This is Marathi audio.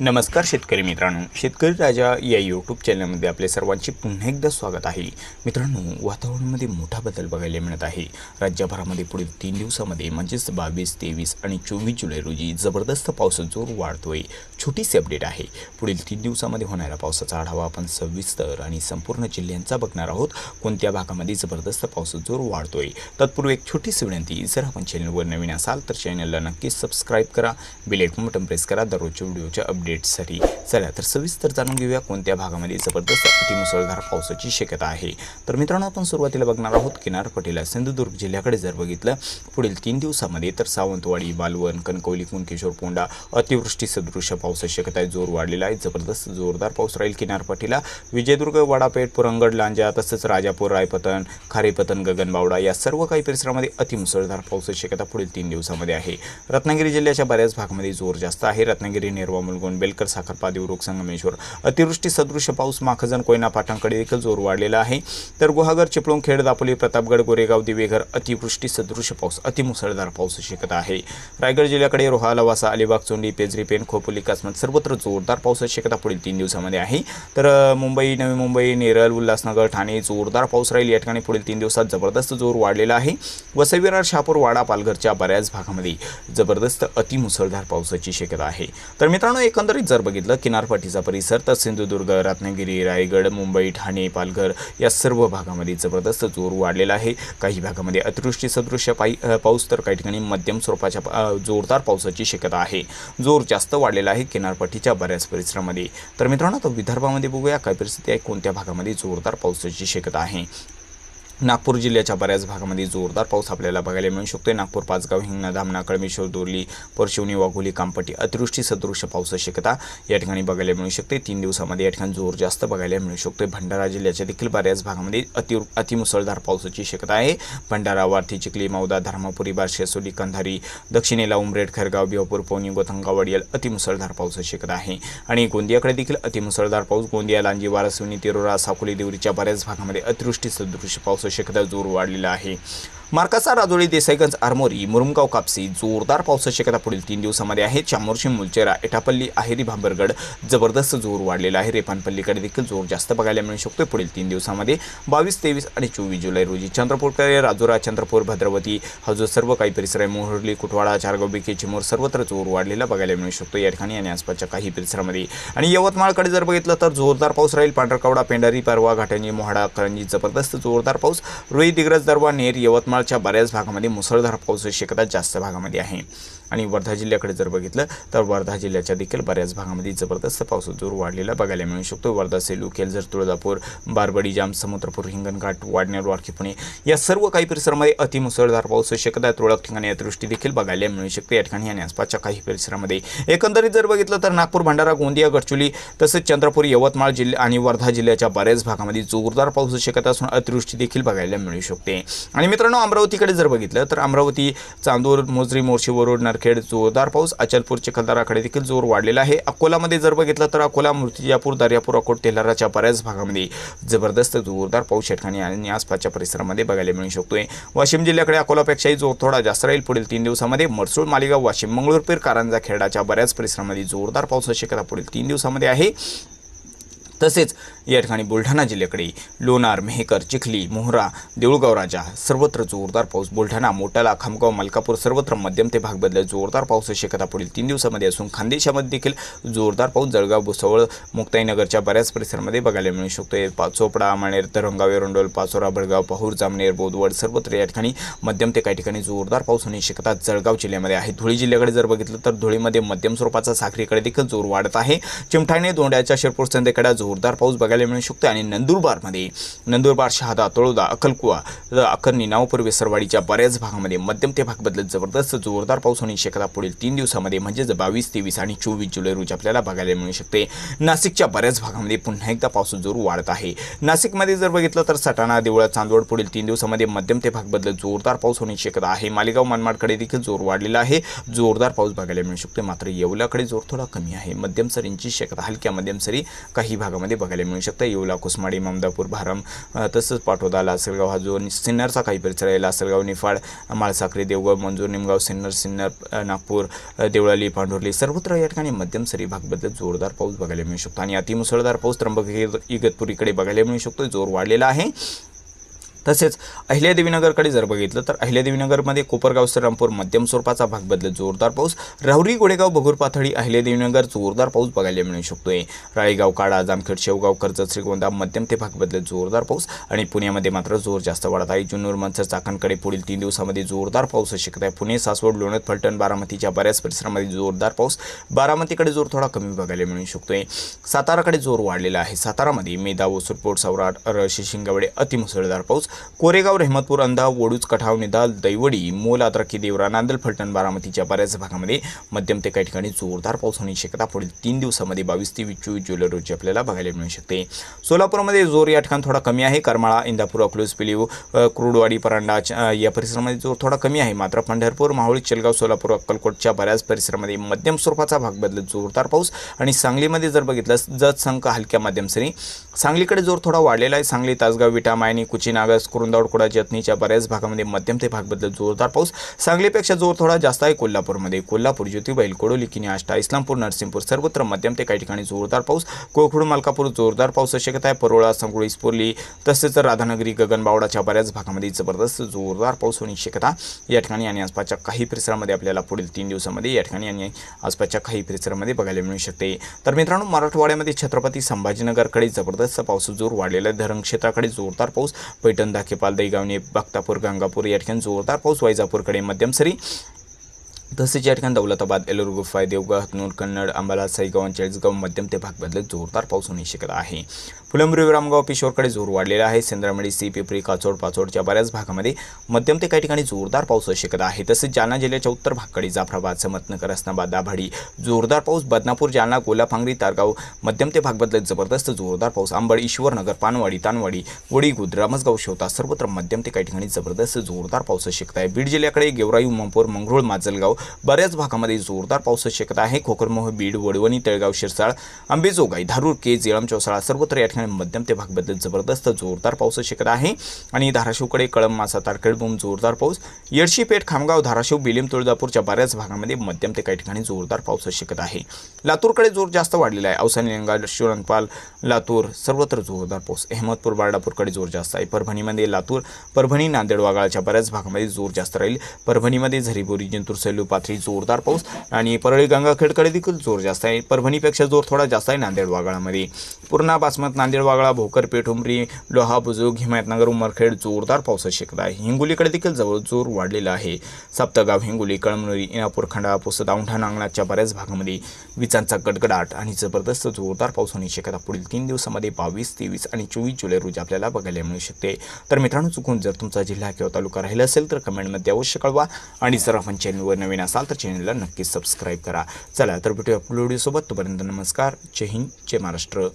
नमस्कार शेतकरी मित्रांनो. शेतकरी राजा या यूट्यूब चॅनलमध्ये आपले सर्वांचे पुन्हा एकदा स्वागत आहे. मित्रांनो वातावरणामध्ये मोठा बदल बघायला मिळत आहे. राज्यभरामध्ये पुढील तीन दिवसामध्ये म्हणजेच बावीस तेवीस आणि चोवीस जुलै रोजी जबरदस्त पावसाचा जोर वाढतोय. छोटीशी अपडेट आहे. पुढील तीन दिवसामध्ये होणाऱ्या पावसाचा आढावा आपण सविस्तर आणि संपूर्ण जिल्ह्यांचा बघणार आहोत. कोणत्या भागामध्ये जबरदस्त पावसाचा जोर वाढतोय? तत्पूर्वी एक छोटीशी विनंती जर आपण चॅनलवर नवीन असाल तर चॅनलला नक्कीच सबस्क्राईब करा. बिलेट बटन प्रेस करा. दररोजच्या व्हिडिओच्या अपडेट अपडेटसाठी चला तर सविस्तर जाणून घेऊया कोणत्या भागामध्ये जबरदस्त अतिमुसळधार पावसाची शक्यता आहे. तर मित्रांनो आपण सुरुवातीला बघणार आहोत किनारपट्टीला सिंधुदुर्ग जिल्ह्याकडे जर बघितलं पुढील तीन दिवसामध्ये तर सावंतवाडी बालवण कणकवली कुणकेश्वर पोंडा अतिवृष्टी सदृश पावसाची शक्यता आहे. जोर वाढलेला आहे. जबरदस्त जोरदार पाऊस राहील किनारपट्टीला. विजयदुर्ग वडापेठ पुरंगड लांजा तसंच राजापूर रायपतन खारेपतन गगनबावडा या सर्व काही परिसरामध्ये अतिमुसळधार पावसाची शक्यता पुढील तीन दिवसामध्ये आहे. रत्नागिरी जिल्ह्याच्या बऱ्याच भागामध्ये जोर जास्त आहे. रत्नागिरी निर्वा मुलगुण बेलकर साखरपा देवरुख संगमेश्वर. अतिवृष्टी सदृश पाऊस माखजन कोयना पाठांकडे देखील जोर वाढलेला आहे. तर गुहागर चिपळूण खेड दापोली प्रतापगड गोरेगाव दिवेघर अतिवृष्टी सदृश पाऊस अतिमुसळधार पाऊस शक्यता आहे. रायगड जिल्ह्याकडे रोहा लवासा अलिबाग चोंडी पेजरी पेन खोपोली कासमत सर्वत्र जोरदार पावसाची शक्यता पुढील तीन दिवसामध्ये आहे. तर मुंबई नवी मुंबई नेरळ उल्हासनगर ठाणे जोरदार पाऊस राहील. या ठिकाणी पुढील तीन दिवसात जबरदस्त जोर वाढलेला आहे. वसविरार शहापूर वाडा पालघरच्या बऱ्याच भागामध्ये जबरदस्त अतिमुसळधार पावसाची शक्यता आहे. तर मित्रांनो एकंदरीत जर बघितलं किनारपट्टीचा परिसर तर सिंधुदुर्ग रत्नागिरी रायगड मुंबई ठाणे पालघर या सर्व भागामध्ये जबरदस्त जोर वाढलेला आहे. काही भागामध्ये अतिवृष्टी सदृश्य पाई पाऊस तर काही ठिकाणी मध्यम स्वरूपाच्या जोरदार पावसाची शक्यता आहे. जोर जास्त वाढलेला आहे किनारपट्टीच्या बऱ्याच परिसरामध्ये. तर मित्रांनो तो विदर्भामध्ये बघूया काय परिस्थिती आहे कोणत्या भागामध्ये जोरदार पावसाची शक्यता आहे. नागपूर जिल्ह्याच्या बऱ्याच भागामध्ये जोरदार पाऊस आपल्याला बघायला मिळू शकतो नागपूर पाचगाव हिंगणा धामणा कळमेश्वर दोरली परशिवनी वाघोली कामपट्टी अतिवृष्टी सदृश पावसाची शक्यता या ठिकाणी बघायला मिळू शकते. तीन दिवसामध्ये या ठिकाणी जोर जास्त बघायला मिळू शकतो भंडारा जिल्ह्याच्या देखील बऱ्याच भागामध्ये अति अतिमुसळधार पावसाची शक्यता आहे. भंडारा वार्थी चिखली मौदा धर्मापुरी बारशेसोली कंधारी दक्षिणेला उमरेड खरगाव बिहापूर पवनी गोथंगावाडी या अतिमुसळधार पावसाची शक्यता आहे. आणि गोंदियाकडे देखील अतिमुसळधार पाऊस गोंदिया लांजी वारसवणी तिरोरा साकोली देवरीच्या बऱ्याच भागामध्ये अतिवृष्टी सदृश पाऊस पावसाची शक्यता जोर वाढलेला आहे. मार्कासा राजोळी देसाईगंज आरमोरी मुरुमगाव कापसी जोरदार पावसाची शक्यता पुढील तीन दिवसामध्ये आहे. चामोर्शी मुलचेरा एटापल्ली आहेरी भांबरगड जबरदस्त जोर वाढलेला आहे. रेपानपल्लीकडे देखील जोर जास्त बघायला मिळू शकतो पुढील तीन दिवसामध्ये. बावीस तेवीस आणि चोवीस जुलै रोजी चंद्रपूरकडे राजुरा चंद्रपूर भद्रवती हा जो सर्व काही परिसर आहे मोहर्ली कुटवाडा चारगाव बिके चिमूर सर्वत्र जोर वाढलेला बघायला मिळू शकतो या ठिकाणी आणि आसपासच्या काही परिसरामध्ये. आणि यवतमाळकडे जर बघितलं तर जोरदार पाऊस राहील. पांढरकवडा पेंढारी परवा घाटांजी मोहाडा करंजी जबरदस्त जोरदार पाऊस. रोई दिग्रज दरवा नेर यवतमाळच्या बऱ्याच भागामध्ये मुसळधार पावसाची शक्यता जास्त भागामध्ये आहे. आणि वर्धा जिल्ह्याकडे जर बघितलं तर वर्धा जिल्ह्याच्या देखील बऱ्याच भागामध्ये जबरदस्त पावसाचा जोर वाढलेला बघायला मिळू शकतो. वर्धा सेलू केलझर तुळजापूर बारबडी जाम समुद्रपूर हिंगणघाट वाडनेर वारकी पुणे या सर्व काही परिसरामध्ये अतिमुसळधार पावसाची शक्यता तुरळक ठिकाणी अतिवृष्टी देखील बघायला मिळू शकते. या ठिकाणी आणि आसपासच्या काही परिसरामध्ये एकंदरीत जर बघितलं तर नागपूर भंडारा गोंदिया गडचुली तसेच चंद्रपूर यवतमाळ जिल्हा आणि वर्धा जिल्ह्याच्या बऱ्याच भागामध्ये जोरदार पावसाची शक्यता असून अतिवृष्टी देखील बघायला मिळू शकते. आणि मित्रांनो अमरावतीकडे जर बघितलं तर अमरावती चांदूर मोजरी मोर्शी वरुड नरखेड जोरदार पाऊस अचलपूर चिखलदराकडे देखील जोर वाढलेला आहे. अकोलामध्ये जर बघितलं तर अकोला मूर्तिजापूर दर्यापूर अकोट तेलाराच्या बऱ्याच भागामध्ये जबरदस्त जोरदार पाऊस ठिकाणी आणि आसपासच्या परिसरामध्ये बघायला मिळू शकतोय. वाशिम जिल्ह्याकडे अकोलापेक्षाही जोर थोडा जास्त राहील. पुढील तीन दिवसामध्ये मरसूळ मालेगाव वाशिम मंगळूरपीर कारंजा खेडाच्या बऱ्याच परिसरामध्ये जोरदार पावसाची शक्यता पुढील तीन दिवसामध्ये आहे. तसेच या ठिकाणी बुलढाणा जिल्ह्याकडे लोणार मेहकर चिखली मोहरा देऊळगाव राजा सर्वत्र जोरदार पाऊस. बुलढाणा मोटाला खामगाव मलकापूर सर्वत्र मध्यम ते भाग बदलत जोरदार पावसाची शक्यता पुढील तीन दिवसामध्ये असून खानदेशामध्ये देखील जोरदार पाऊस जळगाव भुसावळ मुक्ताईनगरच्या बऱ्याच परिसरामध्ये बघायला मिळू शकतो पा चोपडा माणेर तरंगाव एरंडोल पाचोरा भडगाव पाहूर जामनेर बोदवड सर्वत्र या ठिकाणी मध्यम ते काही ठिकाणी जोरदार पाऊस होण्याची शक्यता जळगाव जिल्ह्यामध्ये आहे. धुळे जिल्ह्याकडे जर बघितलं तर धुळेमध्ये मध्यम स्वरूपाचा साखरीकडे देखील जोर वाढत आहे. चिमठाणे दोंड्याच्या शिरपूर संध्याकडे जोरदार पाऊस बघायला मिळू शकतो आणि नंदुरबारमध्ये नंदुरबार शहादा तळोदा अक्कलकुवा अकर्णी अक्कलनी नावपूर बऱ्याच भागामध्ये मध्यम ते भाग बदलत जबरदस्त जोरदार पाऊस होण्याची शक्यता पुढील तीन दिवसामध्ये म्हणजेच बावीस तेवीस आणि चोवीस जुलै रोजी आपल्याला बघायला मिळू शकते. नाशिकच्या बऱ्याच भागामध्ये पुन्हा एकदा पावसाचा जोर वाढत आहे. नाशिकमध्ये जर बघितलं तर सटाणा देवळा चांदवड पुढील तीन दिवसामध्ये मध्यम ते भाग बदलत जोरदार पाऊस होण्याची शक्यता आहे. मालेगाव मनमाडकडे देखील जोर वाढलेला आहे. जोरदार पाऊस बघायला मिळू शकतो. मात्र येवल्याकडे जोर थोडा कमी आहे. मध्यम सरींची शक्यता हलक्या मध्यम सरी काही भागामध्ये भागामध्ये बघायला मिळू शकतं. येवला कुसमाडी ममदापूर भारम तसंच पाठोदा लासलगाव हा जो सिन्नरचा काही परिसर आहे. लासलगाव निफाड माळसाखरे देवगाव मंजूर निमगाव सिन्नर सिन्नर नागपूर देवळाली पांढुर्ली सर्वत्र या ठिकाणी मध्यम सरी भागबद्दल जोरदार पाऊस बघायला मिळू शकतो. आणि अतिमुसळधार पाऊस त्र्यंबक इगतपुरीकडे बघायला मिळू शकतो. जोर वाढलेला आहे. तसेच अहिल्यादेवीनगरकडे जर बघितलं तर अहिल्यादेवीनगरमध्ये कोपरगाव श्रीरामपूर मध्यम स्वरूपाचा भाग बदलत जोरदार पाऊस. राहुरी गोडेगाव भगूर पाथडी अहिल्यादेवीनगर जोरदार पाऊस बघायला मिळू शकतोय. राळेगाव काडा जामखेड शेवगाव कर्जत श्रीगोंदा मध्यम ते भाग बदलत जोरदार पाऊस. आणि पुण्यामध्ये मात्र जोर जास्त वाढत आहे. जुन्नूर मंचर चाकणकडे पुढील तीन दिवसामध्ये जोरदार पाऊस शक्यता आहे. पुणे सासवड लोणत फलटण बारामतीच्या बऱ्याच परिसरामध्ये जोरदार पाऊस. बारामतीकडे जोर थोडा कमी बघायला मिळू शकतोय. साताराकडे जोर वाढलेला आहे. सातारामध्ये मेदा ओसुरपोट सौराट रशी शिंगावडे अतिमुसळधार पाऊस. कोरेगाव रेहमतपूर अंधा वडूज कठाव निदाल दैवडी मोल अद्राकी देवरा नांदल फलटण बारामतीच्या बऱ्याच भागामध्ये मध्यम ते काही ठिकाणी जोरदार पाऊस होण्याची शक्यता पुढील तीन दिवसामध्ये बावीस ते वीस चोवीस जुलै रोजी आपल्याला बघायला मिळू शकते. सोलापूरमध्ये जोर या ठिकाणी थोडा कमी आहे. करमाळा इंदापूर अकलूज पिलीव कुरुडवाडी परांडा या परिसरामध्ये जोर थोडा कमी आहे. मात्र पंढरपूर माहुळी चलगाव सोलापूर अक्कलकोटच्या बऱ्याच परिसरामध्ये मध्यम स्वरूपाचा भाग बदलत जोरदार पाऊस आणि सांगलीमध्ये जर बघितलं जत संख हलक्या माध्यम सरी. सांगलीकडे जोर थोडा वाढलेला आहे. सांगली तासगाव विटा मायनी कुचिनागस कुरुंदावड कुडा जतनीच्या बऱ्याच भागामध्ये मध्यम ते भाग बदलत जोरदार पाऊस सांगलीपेक्षा जोर थोडा जास्त आहे कोल्हापूरमध्ये. कोल्हापूर ज्योतिबाईल कोडोली किनी आष्टा इस्लामपूर नरसिंहपूर सर्वत्र मध्यम ते काही ठिकाणी जोरदार पाऊस कोळखुड मलकापूर जोरदार पाऊस शक्यता आहे. परोळा संकुळी स्पोर्ली तसेच राधानगरी गगनबावडाच्या बऱ्याच भागामध्ये जबरदस्त जोरदार पाऊस होण्याची शक्यता या ठिकाणी आणि आसपासच्या काही परिसरामध्ये आपल्याला पुढील तीन दिवसामध्ये या ठिकाणी आणि आसपासच्या काही परिसरामध्ये बघायला मिळू शकते. तर मित्रांनो मराठवाड्यामध्ये छत्रपती संभाजीनगरकडे जबरदस्त पाऊस जोर वाढलेला आहे. धरण क्षेत्राकडे जोरदार पाऊस पैठण धाकेपाल दैगावणे बख्तापूर गंगापूर या ठिकाणी जोरदार पाऊस वैजापूरकडे मध्यम सरी तसेच या ठिकाणी दौलताबाद एलोर गुफाय देवगाव हतनूर कन्नड अंबाला साईगाव चाळीसगाव मध्यम ते भाग जोरदार पाऊस होण्याची शक्यता आहे. फुलंब्री रामगाव पिशोरकडे जोर वाढलेला आहे. सेंद्रामडी सी पिपरी काचोड पाचोडच्या बऱ्याच भागामध्ये मध्यम ते काही ठिकाणी जोरदार पाऊस होऊ शक्यता आहे. तसेच जालना जिल्ह्याच्या उत्तर भागकडे जाफराबाद समतनगर असनाबाद दाभाडी जोरदार पाऊस. बदनापूर जालना गोलाफांगरी तारगाव मध्यम ते भाग जबरदस्त जोरदार पाऊस. आंबड ईश्वरनगर पानवाडी तानवाडी वडी गुद रामसगाव शेवता सर्वत्र मध्यम ते काही ठिकाणी जबरदस्त जोरदार पाऊस होऊ शक्यता आहे. बीड जिल्ह्याकडे गेवराई उमपूर मंगरुळ माजलगाव बऱ्याच भागामध्ये जोरदार पाऊस शक्यता आहे. कोकणमोह बीड वडवणी तळगाव शिरसाळ आंबेजोगाई धारूर के जेळम चौसाळा सर्वत्र या ठिकाणी मध्यम ते भागबद्दल जबरदस्त जोरदार पाऊस शक्यता आहे. आणि धाराशिवकडे कळम मासा तारखेडबोम जोरदार पाऊस. येडशीपेठ खामगाव धाराशिव बिलिम तुळजापूरच्या बऱ्याच भागामध्ये मध्यम ते काही ठिकाणी जोरदार पाऊस शक्यता आहे. लातूरकडे जोर जास्त वाढलेला आहे. अवसानी लिंगाल शिवणपाल लातूर सर्वत्र जोरदार पाऊस. अहमदपूर बारडापूरकडे जोर जास्त आहे. परभणीमध्ये लातूर परभणी नांदेड वागाळाच्या बऱ्याच भागामध्ये जोर जास्त राहील. परभणीमध्ये झरीबोरी जिंतूर सेलू पाथरी जोरदार पाऊस आणि परळी गंगाखेडकडे देखील जोर जास्त आहे. परभणीपेक्षा जोर थोडा जास्त आहे नांदेड वागाळामध्ये. पूर्णा बासमत नांदेड वागळा भोकर पेठुमरी लोहा बुजुग हिमायतनगर उमरखेड जोरदार पावसाची शक्यता आहे. हिंगोलीकडे देखील जवळ जोर वाढलेला आहे. सप्तगाव हिंगोली कळमनुरी इनापूर खंडा पुसद औंढा नांगणाच्या बऱ्याच भागामध्ये विजांचा गडगडाट आणि जबरदस्त जोरदार पाऊस होण्याची शक्यता पुढील तीन दिवसामध्ये बावीस तेवीस आणि चोवीस जुलै रोजी आपल्याला बघायला मिळू शकते. तर मित्रांनो चुकून जर तुमचा जिल्हा किंवा तालुका राहिला असेल तर कमेंटमध्ये अवश्य कळवा आणि जर आपण चॅनलवर नवीन असाल तर चॅनलला नक्कीच सबस्क्राईब करा. चला तर भेटूया पुढील व्हिडिओसोबत तोपर्यंत नमस्कार. जय हिंद जय महाराष्ट्र.